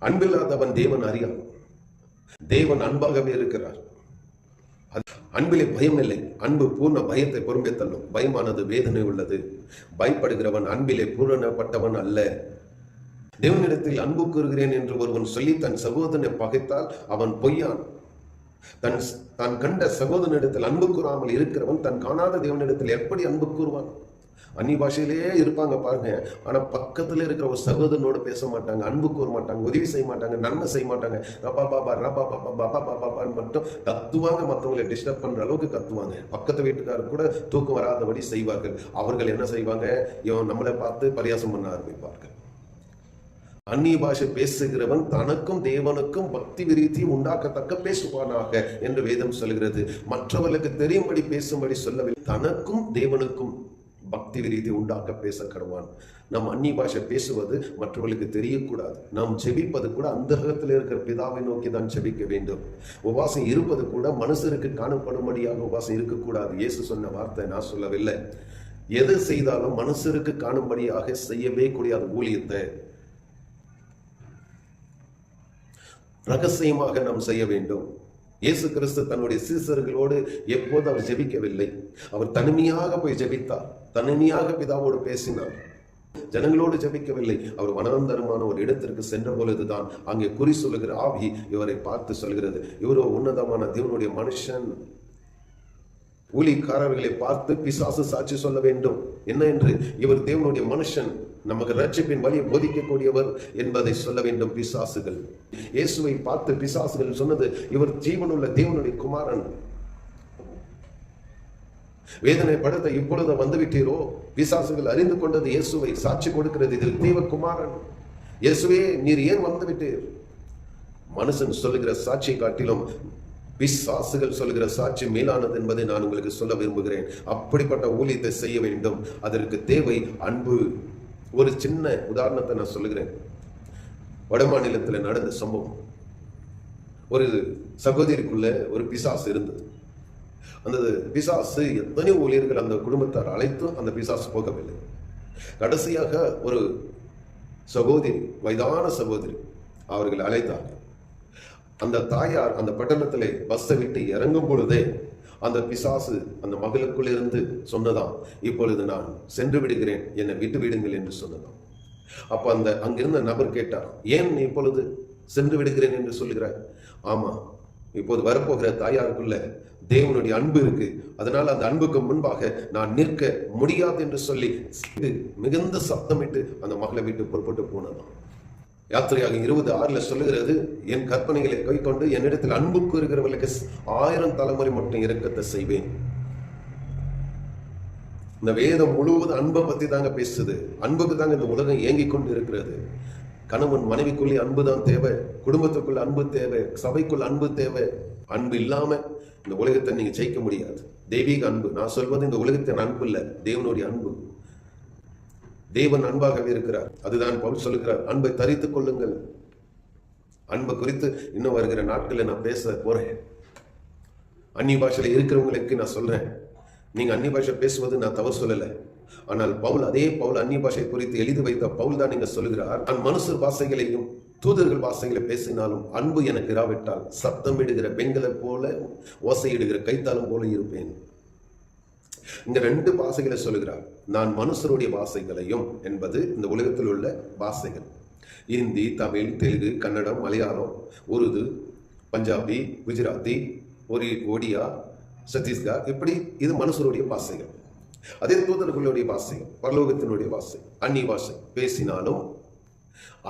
அன்பில்லாதவன் தேவன் அறியான் தேவன் அன்பாகவே இருக்கிறார். அது- அன்பிலே பயம் இல்லை அன்பு பூர்ண பயத்தை பொறுமை தள்ளும் பயமானது வேதனை உள்ளது. பயப்படுகிறவன் அன்பிலே பூரணப்பட்டவன் அல்ல. தேவனிடத்தில் அன்பு கூறுகிறேன் என்று ஒருவன் சொல்லி தன் சகோதரனை பகைத்தால் அவன் பொய்யான். தன் தான் கண்ட சகோதரனிடத்தில் அன்பு கூறாமல் இருக்கிறவன் தன் காணாத தேவனிடத்தில் எப்படி அன்பு கூறுவான்? அந்நி பாஷையிலேயே இருப்பாங்க பாருங்க. ஆனா பக்கத்துல இருக்கிற ஒரு சகோதரனோட பேச மாட்டாங்க அன்பு கூற மாட்டாங்க உதவி செய்ய மாட்டாங்க நன்மை செய்ய மாட்டாங்க. ரப்பா பாபா ரப்பா பாபா பாபா பாபான்னு மட்டும் கத்துவாங்க மற்றவங்களை டிஸ்டர்ப் பண்ற அளவுக்கு கத்துவாங்க. பக்கத்து வீட்டுக்காரர் கூட தூக்கம் வராதபடி செய்வார்கள். அவர்கள் என்ன செய்வாங்க? இவன் நம்மளை பார்த்து பரியாசம் பண்ண ஆரம்பிப்பார்கள். அந்நிய பாஷை பேசுகிறவன் தனக்கும் தேவனுக்கும் பக்தி விருத்தி உண்டாக்கத்தக்க பேசுவானாக என்று வேதம் சொல்கிறது. மற்றவர்களுக்கு தெரியும்படி பேசும்படி சொல்லவில்லை. தனக்கும் தேவனுக்கும் பக்தி ரீதி உண்டாக்க பேச நம் அந்நிய பாஷை பேசுவது மற்றவர்களுக்கு தெரியக்கூடாது. நாம் செபிப்பது கூட அந்தரகத்தில் இருக்கிற பிதாவை நோக்கி தான் செபிக்க வேண்டும். உபாசம் இருப்பது கூட மனுஷருக்கு காணப்படும்படியாக உபாசம் இருக்கக்கூடாது. இயேசு சொன்ன வார்த்தை நான் சொல்லவில்லை. எது செய்தாலும் மனுஷருக்கு காணும்படியாக செய்யவே கூடிய ஊழியத்தை ரகசியமாக நாம் செய்ய வேண்டும். இயேசு கிறிஸ்து தன்னுடைய சீசர்களோடு எப்போது அவர் ஜெபிக்கவில்லை அவர் தனிமையாக போய் ஜெபித்தார். தனிமையாக பிதாவோடு பேசினார். ஜனங்களோடு ஜெபிக்கவில்லை. அவர் வனாந்தரமான ஒரு இடத்திற்கு சென்ற பொழுதுதான் அங்கே குறி சொல்லுகிற ஆவி இவரை பார்த்து சொல்கிறது. இவர் உன்னதமான தேவனுடைய மனுஷன். ஊழிக்காரர்களை பார்த்து பிசாசு சாட்சி சொல்ல வேண்டும். என்ன என்று? இவர் தேவனுடைய மனுஷன். நமக்கு ரட்சிப்பின் வழியை போதிக்கக்கூடியவர் என்பதை சொல்ல வேண்டும் பிசாசுகள். இயேசுவை பார்த்து பிசாசுகள் சொன்னது இவர் ஜீவனுள்ள தேவனுடைய குமாரன். வேதனை படுத்த இப்பொழுது வந்துவிட்டீரோ? பிசாசுகள் அறிந்து கொண்டது இயேசுவை சாட்சி கொடுக்கிறது இதில் தேவகுமாரன் இயேசுவே நீர் ஏன் வந்துவிட்டீர்? மனுஷன் சொல்லுகிற சாட்சியை காட்டிலும் பிசாசுகள் சொல்லுகிற சாட்சி மேலானது என்பதை நான் உங்களுக்கு சொல்ல விரும்புகிறேன். அப்படிப்பட்ட ஊழியத்தை செய்ய வேண்டும். அதற்கு தேவை அன்பு. ஒரு சின்ன உதாரணத்தை நான் சொல்லுகிறேன். வட மாநிலத்தில் நடந்த சம்பவம். ஒரு சகோதரிக்குள்ள ஒரு பிசாசு இருந்தது. அந்த பிசாசு எத்தனை ஊழியர்கள் அந்த குடும்பத்தார் அழைத்தும் அந்த பிசாசு போகவில்லை. கடைசியாக ஒரு சகோதரி வயதான சகோதரி அவர்கள் அழைத்தார்கள். அந்த தாயார் அந்த பட்டணத்திலே பஸ்ஸை விட்டு இறங்கும் பொழுதே அந்த பிசாசு அந்த மகளுக்குள்ளிருந்து சொன்னதாம் இப்பொழுது நான் சென்று விடுகிறேன். என்னை விட்டு விடுங்கள் என்று சொன்னதாம். அப்ப அந்த அங்கிருந்த நபர் கேட்டார் ஏன் நீ இப்பொழுது சென்று விடுகிறேன் என்று சொல்லுகிறாய்? ஆமா இப்போது வரப்போகிற தாயாருக்குள்ள தேவனுடைய அன்பு இருக்கு. அதனால் அந்த அன்புக்கு முன்பாக நான் நிற்க முடியாது என்று சொல்லி மிகுந்த சத்தமிட்டு அந்த மகளை விட்டு புறப்பட்டு போனதான் யாத்திரையாக இருபது ஆறுல சொல்லுகிறது என் கற்பனைகளை கைக்கொண்டு என்னிடத்தில் அன்பு கூறுகிறவர்களுக்கு ஆயிரம் தலைமுறை மட்டும் இறக்கத்தை செய்வேன். இந்த வேதம் முழுவதும் அன்பை பத்தி தாங்க பேசுது. அன்புக்கு தாங்க இந்த உலகம் ஏங்கிக் கொண்டு இருக்கிறது கணவன் மனைவிக்குள்ளே அன்பு தான் தேவை குடும்பத்துக்குள்ள அன்பு தேவை சபைக்குள் அன்பு தேவை. அன்பு இல்லாம இந்த உலகத்தை நீங்க ஜெயிக்க முடியாது. தெய்வீக அன்பு. நான் சொல்வது இந்த உலகத்தின் அன்பு இல்லை தேவனுடைய அன்பு. தேவன் அன்பாகவே இருக்கிறார். அதுதான் பவுல் சொல்லுகிறார் அன்பை தரித்துக் கொள்ளுங்கள். அன்பு குறித்து இன்னும் வருகிற நாட்களில் நான் பேச போறேன். அந்நிய பாஷையில் இருக்கிறவங்களுக்கு நான் சொல்றேன். நீங்க அந்நிய பாஷை பேசுவது நான் தவறு சொல்லலை. ஆனால் பவுல் அதே பவுல் அந்நிய பாஷை குறித்து எழுதி வைத்த பவுல் தான் நீங்க சொல்லுகிறார். நான் மனுஷர் பாஷைகளையும் தூதர்கள் பாஷைகளை பேசினாலும் அன்பு எனக்கு இராவிட்டால் சத்தமிடுகிற பெண்களை போல ஓசையிடுகிற கைத்தாளம் போல இருப்பேன். இந்த ரெண்டு பாஷைகளை சொல்லுகிறார். நான் மனுஷருடைய பாஷைகளையும் என்பது இந்த உலகத்தில் உள்ள பாஷைகள். இந்தி தமிழ் தெலுங்கு கன்னடம் மலையாளம் உருது பஞ்சாபி குஜராத்தி ஒரி ஒடியா சத்தீஸ்கர் இப்படி இது மனுஷருடைய பாஷைகள். அதே தூதர்களுடைய பாஷைகள் பரலோகத்தினுடைய பாசை அந்நிய பாஷை பேசினாலும்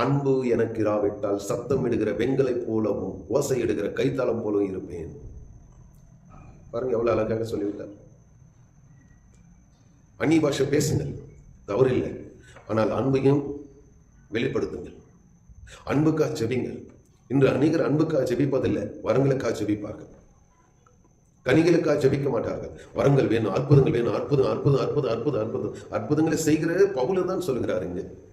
அன்பு எனக்கு இராவிட்டால் சத்தம் இடுகிற வெண்கலை போலவும் ஓசை இடுகிற கைத்தாளம் போலவும் இருப்பேன். பாருங்க எவ்வளவு அழகாக சொல்லிவிட்டார். அந்நிய பாஷை பேசுங்கள். தவறில்லை. ஆனால் அன்பையும் வெளிப்படுத்துங்கள். அன்புக்காக ஜெபிங்கள். இன்று அநேகர் அன்புக்காக ஜெபிப்பதில்லை. வரங்களுக்காக ஜெபிப்பார்கள். கனிகளுக்காக ஜெபிக்க மாட்டார்கள். வரங்கள் வேணும் அற்புதங்கள் வேணும். அற்புதம் அற்புதம் அற்புதம் அற்புதம் அற்புதம். அற்புதங்களை செய்கிற பவுல தான் சொல்கிறார் இங்கு.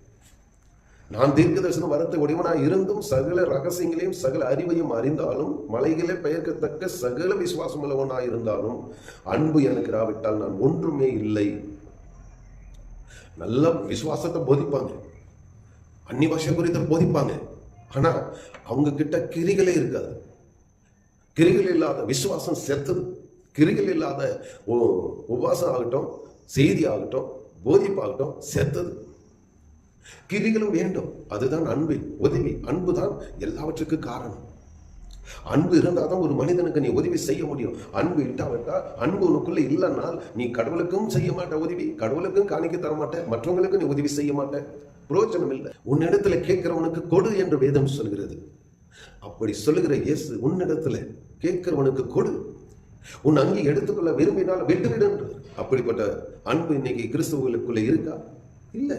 நான் தீர்க்க தரிசனம் வரத்தை உடையவனாக இருந்தும் சகல ரகசியங்களையும் சகல அறிவையும் அறிந்தாலும் மலைகளை பெயர்க்கத்தக்க சகல விசுவாசம் உள்ளவனாக இருந்தாலும் அன்பு எனக்கு இராவிட்டால் நான் ஒன்றுமே இல்லை. நல்ல விசுவாசத்தை போதிப்பாங்க. அந்நிய பாஷை குறித்த போதிப்பாங்க. ஆனால் அவங்க கிட்ட கிரிகளே இருக்காது. கிரிகள் இல்லாத விசுவாசம் செத்துது. கிரிகள் இல்லாத உ- உபவாசம் ஆகட்டும் செய்தி ஆகட்டும் போதிப்பாகட்டும் செத்தது. கிரிகளும் வேண்டும். அதுதான் அன்பு. உதவி அன்பு தான் எல்லாவற்றுக்கும் காரணம். அன்பு இருந்தால் தான் ஒரு மனிதனுக்கு நீ உதவி செய்ய முடியும். அன்பு இட்டாவிட்டா அன்பு உனக்குள்ளே இல்லைன்னால் நீ கடவுளுக்கும் செய்ய மாட்ட உதவி. கடவுளுக்கும் காணிக்க தர மாட்ட மற்றவங்களுக்கும் நீ உதவி செய்ய மாட்ட. பிரயோஜனம் இல்லை. உன்னிடத்துல கேட்கிறவனுக்கு கொடு என்று வேதம் சொல்கிறது. அப்படி சொல்லுகிற இயேசு உன்னிடத்துல கேட்கிறவனுக்கு கொடு. உன் அங்கே எடுத்துக்கொள்ள விரும்பினால் விட்டுவிடு அப்படிப்பட்ட அன்பு இன்னைக்கு கிறிஸ்துவர்களுக்குள்ள இருக்கா? இல்லை.